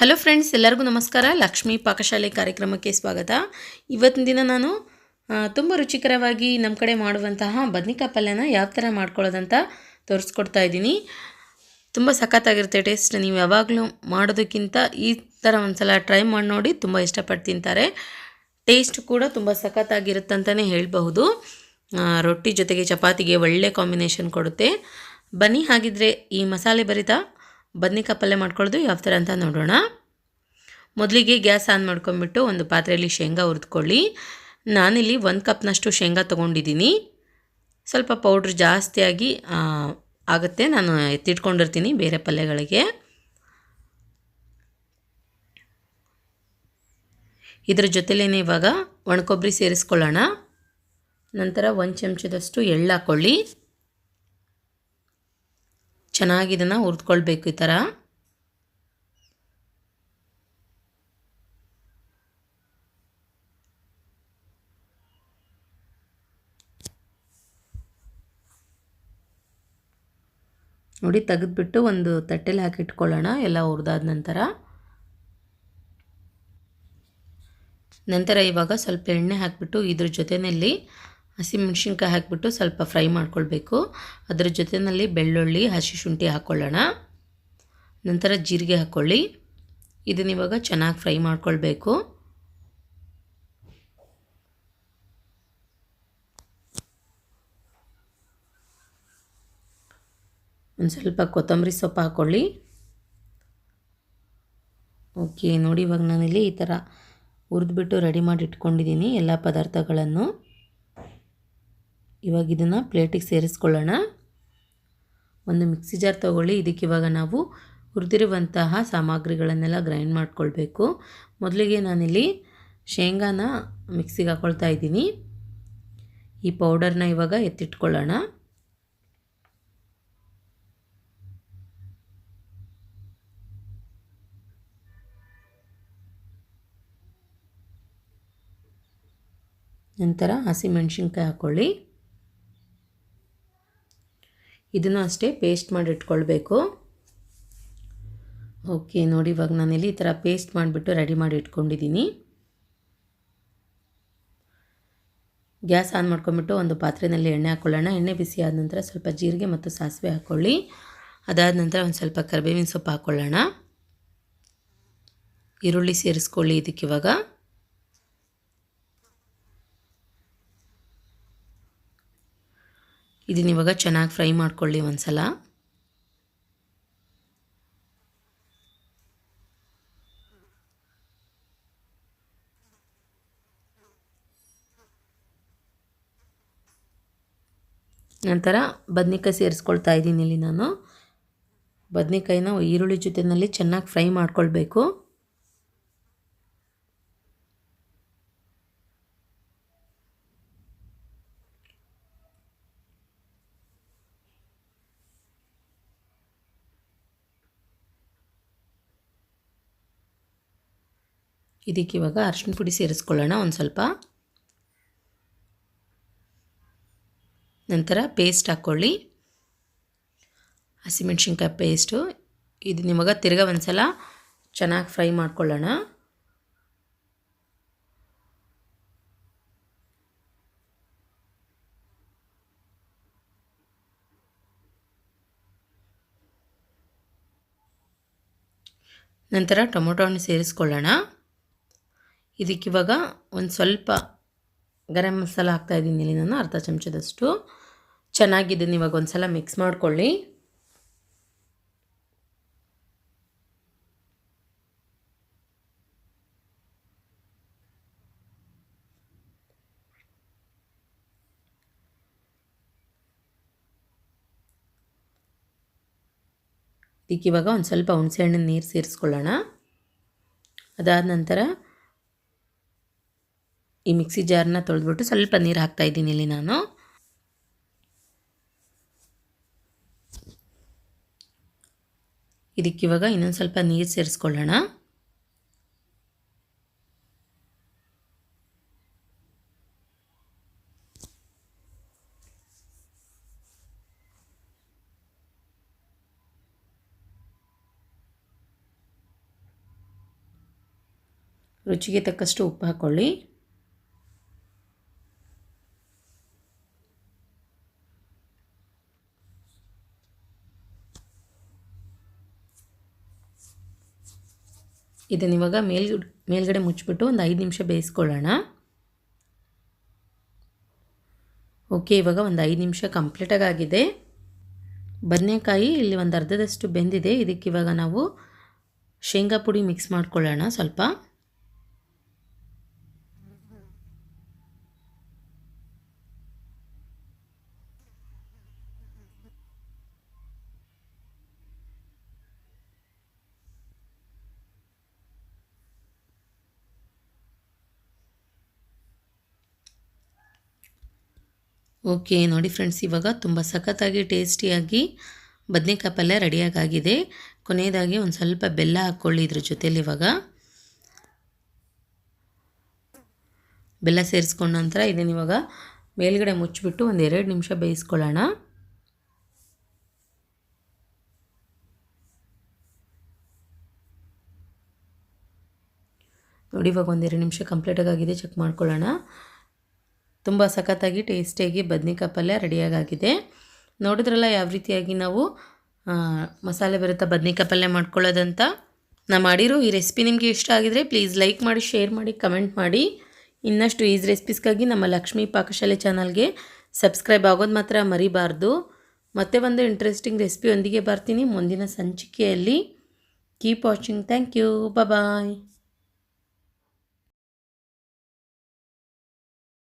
Hello friends ಎಲ್ಲರಿಗೂ ನಮಸ್ಕಾರ. ಲಕ್ಷ್ಮೀ ಪಾಕಶಾಲೆ ಕಾರ್ಯಕ್ರಮಕ್ಕೆ ಸ್ವಾಗತ. ಇವತ್ತಿನ ದಿನ ನಾನು ತುಂಬ ರುಚಿಕರವಾಗಿ ನಮ್ಮ ಕಡೆ ಮಾಡುವಂತಹ ಬದ್ನಿಕಾಯಿ ಪಲ್ಯನ ಯಾವ ಥರ ಮಾಡ್ಕೊಳ್ಳೋದಂತ ತೋರಿಸ್ಕೊಡ್ತಾ ಇದ್ದೀನಿ. ತುಂಬ ಸಖತ್ತಾಗಿರುತ್ತೆ ಟೇಸ್ಟ್ ನೀವು ಯಾವಾಗಲೂ ಮಾಡೋದಕ್ಕಿಂತ ಈ ಥರ ಒಂದ್ಸಲ ಟ್ರೈ ಮಾಡಿ ನೋಡಿ ತುಂಬ ಇಷ್ಟಪಟ್ಟು ತಿಂತಾರೆ. ಟೇಸ್ಟ್ ಕೂಡ ತುಂಬ ಸಖತ್ತಾಗಿರುತ್ತಂತಲೇ ಹೇಳಬಹುದು. ರೊಟ್ಟಿ ಜೊತೆಗೆ ಚಪಾತಿಗೆ ಒಳ್ಳೆ ಕಾಂಬಿನೇಷನ್ ಕೊಡುತ್ತೆ. ಬನ್ನಿ, ಹಾಗಿದ್ರೆ ಈ ಮಸಾಲೆ ಭರಿತ ಬದ್ನಿಕಾಯಿ ಪಲ್ಯ ಮಾಡ್ಕೊಳ್ಳೋದು ಯಾವ ಥರ ಅಂತ ನೋಡೋಣ. ಮೊದಲಿಗೆ ಗ್ಯಾಸ್ ಆನ್ ಮಾಡ್ಕೊಂಬಿಟ್ಟು ಒಂದು ಪಾತ್ರೆಯಲ್ಲಿ ಶೇಂಗಾ ಹುರಿದ್ಕೊಳ್ಳಿ. ನಾನಿಲ್ಲಿ ಒಂದು ಕಪ್ನಷ್ಟು ಶೇಂಗಾ ತೊಗೊಂಡಿದ್ದೀನಿ. ಸ್ವಲ್ಪ ಪೌಡ್ರ್ ಜಾಸ್ತಿಯಾಗಿ ಆಗುತ್ತೆ. ನಾನು ಎತ್ತಿಟ್ಕೊಂಡಿರ್ತೀನಿ ಬೇರೆ ಪಲ್ಯಗಳಿಗೆ. ಇದರ ಜೊತೆಲೇ ಇವಾಗ ಒಣಕೊಬ್ಬರಿ ಸೇರಿಸ್ಕೊಳ್ಳೋಣ. ನಂತರ ಒಂದು ಚಮಚದಷ್ಟು ಎಳ್ಳು ಹಾಕ್ಕೊಳ್ಳಿ ಚೆನ್ನಾಗಿ ಇದನ್ನು ಹುರಿದ್ಕೊಳ್ಬೇಕು ಈ ಥರ ನೋಡಿ, ತೆಗೆದ್ಬಿಟ್ಟು ಒಂದು ತಟ್ಟೆಲಿ ಹಾಕಿಟ್ಕೊಳ್ಳೋಣ ಎಲ್ಲ ಹುರಿದಾದ ನಂತರ. ನಂತರ ಇವಾಗ ಸ್ವಲ್ಪ ಎಣ್ಣೆ ಹಾಕಿಬಿಟ್ಟು ಇದ್ರ ಜೊತೆಯಲ್ಲಿ ಹಸಿಮೆಣ್ಸಿನ್ಕಾಯಿ ಹಾಕಿಬಿಟ್ಟು ಸ್ವಲ್ಪ ಫ್ರೈ ಮಾಡ್ಕೊಳ್ಬೇಕು. ಅದರ ಜೊತೆಯಲ್ಲಿ ಬೆಳ್ಳುಳ್ಳಿ, ಹಸಿ ಶುಂಠಿ ಹಾಕ್ಕೊಳ್ಳೋಣ ನಂತರ ಜೀರಿಗೆ ಹಾಕ್ಕೊಳ್ಳಿ ಇದನ್ನ ಇವಾಗ ಚೆನ್ನಾಗಿ ಫ್ರೈ ಮಾಡ್ಕೊಳ್ಬೇಕು. ಒಂದು ಸ್ವಲ್ಪ ಕೊತ್ತಂಬರಿ ಸೊಪ್ಪು ಹಾಕ್ಕೊಳ್ಳಿ ಓಕೆ, ನೋಡಿ ಇವಾಗ ನಾನಿಲ್ಲಿ ಈ ಥರ ಹುರಿದ್ಬಿಟ್ಟು ರೆಡಿ ಮಾಡಿ ಇಟ್ಕೊಂಡಿದ್ದೀನಿ ಎಲ್ಲ ಪದಾರ್ಥಗಳನ್ನು. ಇವಾಗ ಇದನ್ನು ಪ್ಲೇಟಿಗೆ ಸೇರಿಸ್ಕೊಳ್ಳೋಣ. ಒಂದು ಮಿಕ್ಸಿ ಜಾರ್ ತೊಗೊಳ್ಳಿ. ಇದಕ್ಕೆ ಇವಾಗ ನಾವು ಹುರಿದಿರುವಂತಹ ಸಾಮಗ್ರಿಗಳನ್ನೆಲ್ಲ ಗ್ರೈಂಡ್ ಮಾಡ್ಕೊಳ್ಬೇಕು. ಮೊದಲಿಗೆ ನಾನಿಲ್ಲಿ ಶೇಂಗಾನ ಮಿಕ್ಸಿಗೆ ಹಾಕ್ಕೊಳ್ತಾ ಇದ್ದೀನಿ. ಈ ಪೌಡರ್ನ ಇವಾಗ ಎತ್ತಿಟ್ಕೊಳ್ಳೋಣ. ನಂತರ ಹಸಿಮೆಣ್ಸಿನ್ಕಾಯಿ ಹಾಕ್ಕೊಳ್ಳಿ ಇದನ್ನು ಅಷ್ಟೇ ಪೇಸ್ಟ್ ಮಾಡಿ ಇಟ್ಕೊಳ್ಬೇಕು. ಓಕೆ ನೋಡಿ ಇವಾಗ ನಾನಿಲ್ಲಿ ಈ ಥರ ಪೇಸ್ಟ್ ಮಾಡಿಬಿಟ್ಟು ರೆಡಿ ಮಾಡಿ ಇಟ್ಕೊಂಡಿದ್ದೀನಿ. ಗ್ಯಾಸ್ ಆನ್ ಮಾಡ್ಕೊಂಬಿಟ್ಟು ಒಂದು ಪಾತ್ರೆಯಲ್ಲಿ ಎಣ್ಣೆ ಹಾಕ್ಕೊಳ್ಳೋಣ ಎಣ್ಣೆ ಬಿಸಿ ಆದ ನಂತರ ಸ್ವಲ್ಪ ಜೀರಿಗೆ ಮತ್ತು ಸಾಸಿವೆ ಹಾಕ್ಕೊಳ್ಳಿ ಅದಾದ ನಂತರ ಒಂದು ಸ್ವಲ್ಪ ಕರಿಬೇವಿನ ಸೊಪ್ಪು ಹಾಕ್ಕೊಳ್ಳೋಣ ಈರುಳ್ಳಿ ಸೇರಿಸ್ಕೊಳ್ಳಿ ಇದಕ್ಕೆ ಇವಾಗ. ಇದನ್ನ ಇವಾಗ ಚೆನ್ನಾಗಿ ಫ್ರೈ ಮಾಡ್ಕೊಳ್ಳಿ ಒಂದು ಸಲ ನಂತರ ಬದ್ನಿಕಾಯಿ ಸೇರಿಸ್ಕೊಳ್ತಾ ಇದ್ದೀನಿ ಇಲ್ಲಿ ನಾನು. ಬದ್ನಿಕಾಯಿನ ಈರುಳ್ಳಿ ಜೊತೆಯಲ್ಲಿ ಚೆನ್ನಾಗಿ ಫ್ರೈ ಮಾಡ್ಕೊಳ್ಬೇಕು. ಇದಕ್ಕೆ ಇವಾಗ ಅರ್ಶಿನ ಪುಡಿ ಸೇರಿಸ್ಕೊಳ್ಳೋಣ ಒಂದು ಸ್ವಲ್ಪ. ನಂತರ ಪೇಸ್ಟ್ ಹಾಕ್ಕೊಳ್ಳಿ ಹಸಿಮೆಣ್ಸಿನ್ಕಾಯಿ ಪೇಸ್ಟು ಇದು ನಿಮಗೆ ತಿರ್ಗ ಒಂದು ಸಲ ಚೆನ್ನಾಗಿ ಫ್ರೈ ಮಾಡ್ಕೊಳ್ಳೋಣ. ನಂತರ ಟೊಮೊಟೊ ಹಣ್ಣು ಸೇರಿಸ್ಕೊಳ್ಳೋಣ. ಇದಕ್ಕಿವಾಗ ಒಂದು ಸ್ವಲ್ಪ ಗರಂ ಮಸಾಲ ಹಾಕ್ತಾಯಿದ್ದೀನಿ ಇಲ್ಲಿ ನಾನು, ಅರ್ಧ ಚಮಚದಷ್ಟು. ಚೆನ್ನಾಗಿದ್ದೀನಿ ಇವಾಗ ಒಂದು ಸಲ ಮಿಕ್ಸ್ ಮಾಡ್ಕೊಳ್ಳಿ. ಇದಕ್ಕೆ ಇವಾಗ ಒಂದು ಸ್ವಲ್ಪ ಹುಣಸೆಹಣ್ಣಿನ ನೀರು ಸೇರಿಸ್ಕೊಳ್ಳೋಣ. ಅದಾದ ನಂತರ ಈ ಮಿಕ್ಸಿ ಜಾರನ್ನ ತೊಳೆದ್ಬಿಟ್ಟು ಸ್ವಲ್ಪ ನೀರು ಹಾಕ್ತಾಯಿದ್ದೀನಿ ಇಲ್ಲಿ ನಾನು. ಇದಕ್ಕಿವಾಗ ಇನ್ನೊಂದು ಸ್ವಲ್ಪ ನೀರು ಸೇರಿಸ್ಕೊಳ್ಳೋಣ. ರುಚಿಗೆ ತಕ್ಕಷ್ಟು ಉಪ್ಪು ಹಾಕ್ಕೊಳ್ಳಿ ಇದನ್ನ ಇವಾಗ ಮೇಲ್ ಮೇಲ್ಗಡೆ ಮುಚ್ಚಿಬಿಟ್ಟು ಒಂದು ಐದು ನಿಮಿಷ ಬೇಯಿಸ್ಕೊಳ್ಳೋಣ. ಓಕೆ, ಇವಾಗ ಒಂದು ಐದು ನಿಮಿಷ ಕಂಪ್ಲೀಟಾಗಿ ಆಗಿದೆ. ಬದನೆಕಾಯಿ ಇಲ್ಲಿ ಒಂದು ಅರ್ಧದಷ್ಟು ಬೆಂದಿದೆ. ಇದಕ್ಕೆ ಇವಾಗ ನಾವು ಶೇಂಗಾ ಪುಡಿ ಮಿಕ್ಸ್ ಮಾಡ್ಕೊಳ್ಳೋಣ ಸ್ವಲ್ಪ. ಓಕೆ, ನೋಡಿ ಫ್ರೆಂಡ್ಸ್ ಇವಾಗ ತುಂಬ ಸಖತ್ತಾಗಿ, ಟೇಸ್ಟಿಯಾಗಿ ಬದನೆಕಾಯಿ ಪಲ್ಯ ರೆಡಿಯಾಗಾಗಿದೆ. ಕೊನೆಯದಾಗಿ ಒಂದು ಸ್ವಲ್ಪ ಬೆಲ್ಲ ಹಾಕ್ಕೊಳ್ಳಿ ಇದ್ರ ಜೊತೇಲಿ ಇವಾಗ. ಬೆಲ್ಲ ಸೇರಿಸ್ಕೊಂಡ ನಂತರ ಇದನ್ನು ಇವಾಗ ಮೇಲ್ಗಡೆ ಮುಚ್ಚಿಬಿಟ್ಟು ಒಂದು ಎರಡು ನಿಮಿಷ ಬೇಯಿಸ್ಕೊಳ್ಳೋಣ. ನೋಡಿ ಇವಾಗ ಒಂದೆರಡು ನಿಮಿಷ ಕಂಪ್ಲೀಟಾಗಿ ಆಗಿದೆ ಚೆಕ್ ಮಾಡ್ಕೊಳ್ಳೋಣ. ತುಂಬ ಸಖತ್ತಾಗಿ ಟೇಸ್ಟಿಯಾಗಿ ಬದ್ನಿಕಾಯಿ ಪಲ್ಯ ರೆಡಿಯಾಗಾಗಿದೆ. ನೋಡಿದ್ರಲ್ಲ ಯಾವ ರೀತಿಯಾಗಿ ನಾವು ಮಸಾಲೆ ಬರುತ್ತ ಬದ್ನಿಕಾಯಿ ಪಲ್ಯ ಮಾಡ್ಕೊಳ್ಳೋದಂತ? ನಾ ಮಾಡಿರೋ ಈ ರೆಸಿಪಿ ನಿಮಗೆ ಇಷ್ಟ ಆಗಿದರೆ ಪ್ಲೀಸ್ ಲೈಕ್ ಮಾಡಿ, ಶೇರ್ ಮಾಡಿ, ಕಮೆಂಟ್ ಮಾಡಿ. ಇನ್ನಷ್ಟು ಈಸ್ ರೆಸಿಪೀಸ್ಗಾಗಿ ನಮ್ಮ ಲಕ್ಷ್ಮೀ ಪಾಕಶಾಲೆ ಚಾನಲ್ಗೆ ಸಬ್ಸ್ಕ್ರೈಬ್ ಆಗೋದು ಮಾತ್ರ ಮರಿಬಾರ್ದು. ಮತ್ತೆ ಒಂದು ಇಂಟ್ರೆಸ್ಟಿಂಗ್ ರೆಸಿಪಿಯೊಂದಿಗೆ ಬರ್ತೀನಿ. ಮುಂದಿನ ಸಂಚಿಕೆಯಲ್ಲಿ. Keep watching. Thank you. Bye